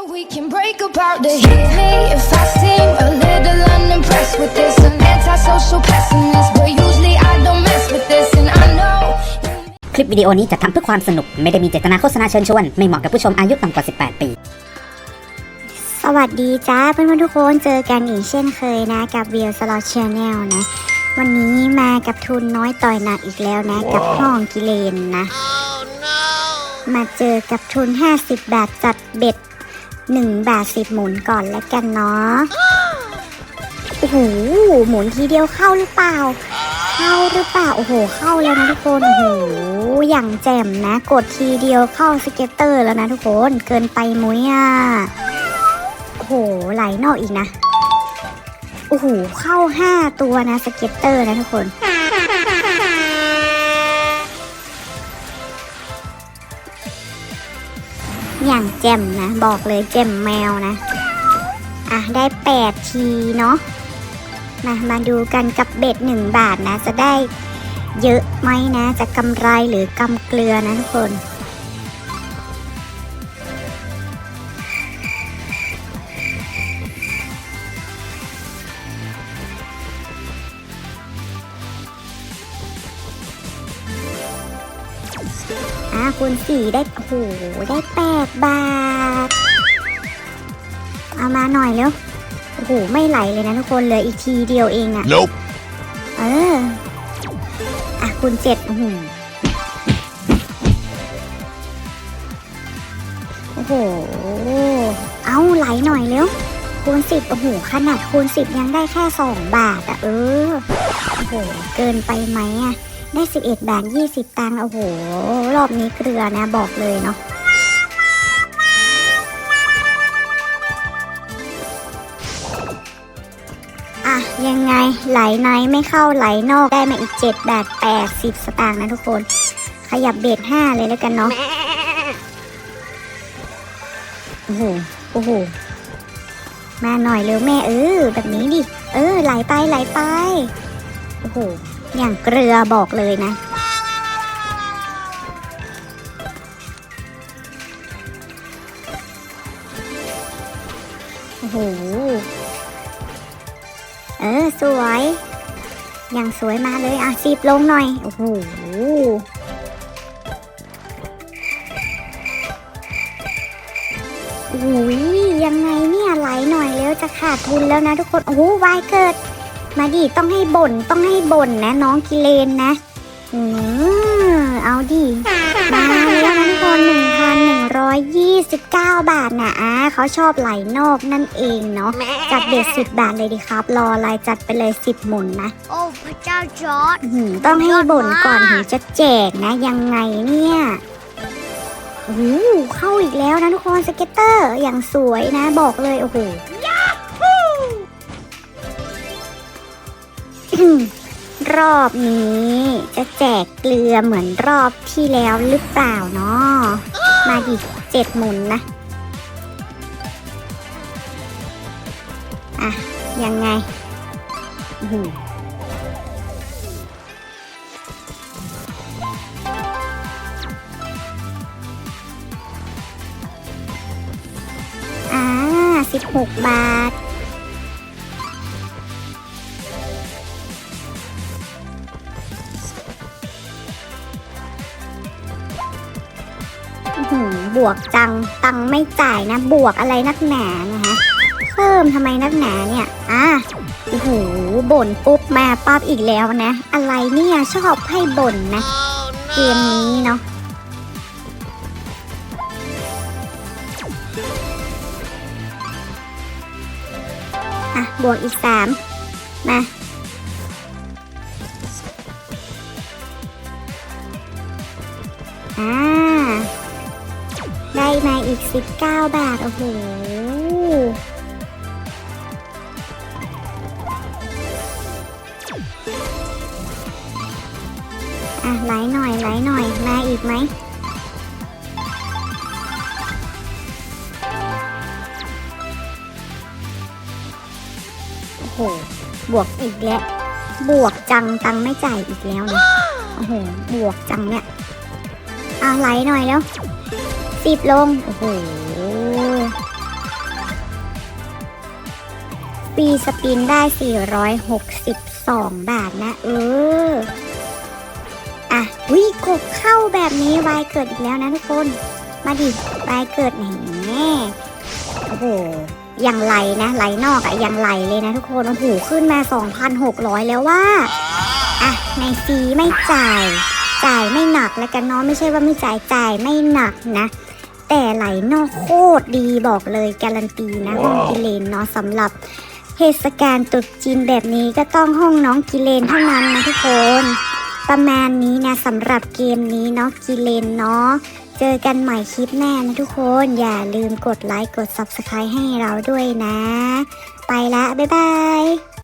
So we can break apart to hit me if I seem a little unimpressed with this. An antisocial pessimist, but usually I don't mess with this, and I know. คลิปวิดีโอนี้จะทำเพื่อความสนุก ไม่ได้มีเจตนาโฆษณาเชิญชวน ไม่เหมาะกับผู้ชมอายุต่ำกว่า 18 ปี สวัสดีจ้าเพื่อนๆทุกคนเจอกันอีกเช่นเคยนะกับวิวสลอชแนลนะ วันนี้มากับทุนน้อยต่อยหนักอีกแล้วนะ กับห้องกิเลนนะ มาเจอกับทุน 50 บาทจัดเบ็ด 1 บาท 10 หมุนก่อนแล้วกันเนาะโอ้โหหมุนทีเดียวเข้าหรือเปล่า เข้าหรือเปล่าโอ้โห เข้าแล้วนะทุกคนโอ้โหอย่างแจ่มนะ กดทีเดียวเข้าสเก็ตเตอร์แล้วนะทุกคนเกินไปมุ้ยอะโอ้โหไหลนอกอีกนะโอ้โหเข้าห้าตัวนะสเก็ตเตอร์นะทุกคน อย่างแจ่มนะ บอกเลยแจ่มแมวนะ อะ ได้แปดทีเนาะมามาดูกันกับเบ็ดหนึ่งบาทนะ จะได้เยอะไหมนะ จะกำไรหรือกำเกลือนะทุกคน คูณสี่ได้ โอ้โห ได้แปดบาท เอามาหน่อยเร็ว โอ้โห ไม่ไหลเลยนะทุกคน เหลืออีกทีเดียวเองอะ Nope. เออ อะคูณเจ็ดโอ้โหโอ้โห เอาไหลหน่อยเร็ว คูณสิบโอ้โห ขนาดคูณสิบยังได้แค่สองบาทอะเออ โอ้โห เกินไปไหมอะ ได้สิบเอ็ดบาทยี่สิบตังค์โอ้โห รอบนี้เกลือนะบอกเลยเนาะอะยังไงไหลในไม่เข้าไหลนอกได้มาอีกเจ็ดบาทแปดสิบสตางค์นะทุกคน ขยับเบ็ดห้าเลยแล้วกันเนาะโอ้โหโอ้โหมาหน่อยเร็วแม่เออแบบนี้ดิ เออไหลไปไหลไป โอ้โห อย่างเกลือบอกเลยนะ โอ้โห เออ สวย อย่างสวยมาเลยอะสิบลงหน่อย โอ้โหอุ้ยยังไงเนี่ยไหลหน่อยแล้วจะขาดทุนแล้วนะทุกคน โอ้โหวายเกิด มาดิต้องให้บ่นต้องให้บ่นนะ น้องกิเลนนะอืมเอาดิมาแล้วนะทุกคนหนึ่งพันหนึ่งร้อยยี่สิบเก้าบาทนะอะเขาชอบไหลนอกนั่นเองเนาะจัดเด็ดสิบบาทเลยดีครับ รออะไรจัดไปเลยสิบหมุนนะ โอ้พระเจ้าจอร์ดอื้อหือต้องให้บ่นก่อนถึงจะแจกนะ ยังไงเนี่ยโอ้โหเข้าอีกแล้วนะทุกคนสเก็ตเตอร์อย่างสวยนะ บอกเลยโอ้โห รอบนี้จะแจกเกลือเหมือนรอบที่แล้วหรือเปล่าเนาะมาดิเจ็ดหมุนนะ อะ ยังไงอืออ่าสิบหกบาท บวกจัง ตังไม่จ่ายนะ บวกอะไรนักหนานะคะเพิ่มทำไมนักหนาเนี่ย อะโอ้โหบ่นปุ๊บมาปั๊บอีกแล้วนะ อะไรเนี่ยชอบให้บ่นนะ เกมนี้เนาะอะ บวกอีกสามมาอ่า มาอีกสิบเก้าบาท โอ้โห อะไหลหน่อยไหลหน่อย มาอีกไหมโอ้โห บวกอีกแล้ว บวกจังตังไม่จ่ายอีกแล้วนะโอ้โห บวกจังเนี่ย อะไหลหน่อยแล้ว สิบลง โอ้โหรีสปินได้ 462 บาทนะ เออ อะวิกบเข้าแบบนี้วายเกิดอีกแล้วนะทุกคน มาดิวายเกิดแหมโอ้โหอย่างไหลนะไหลนอกอะอย่างไหลเลยนะทุกคน โอ้โห ขึ้นมา 2,600 แล้วว่า อะ ในซีไม่จ่าย จ่ายไม่หนักแล้วกันเนาะไม่ใช่ว่าไม่จ่ายจ่ายไม่หนักนะ แต่ไหลนอกโคตรดีบอกเลยการันตีนะห้องกิเลนเนาะสำหรับเทศกาลตรุษจีนแบบนี้ก็ต้องห้องน้องกิเลนเท่านั้นนะทุกคน ประมาณนี้นะสำหรับเกมนี้เนาะกิเลนเนาะเจอกันใหม่คลิปหน้านะทุกคน อย่าลืมกดไลค์กด Subscribe ให้เราด้วยนะ ไปละ บ๊ายบาย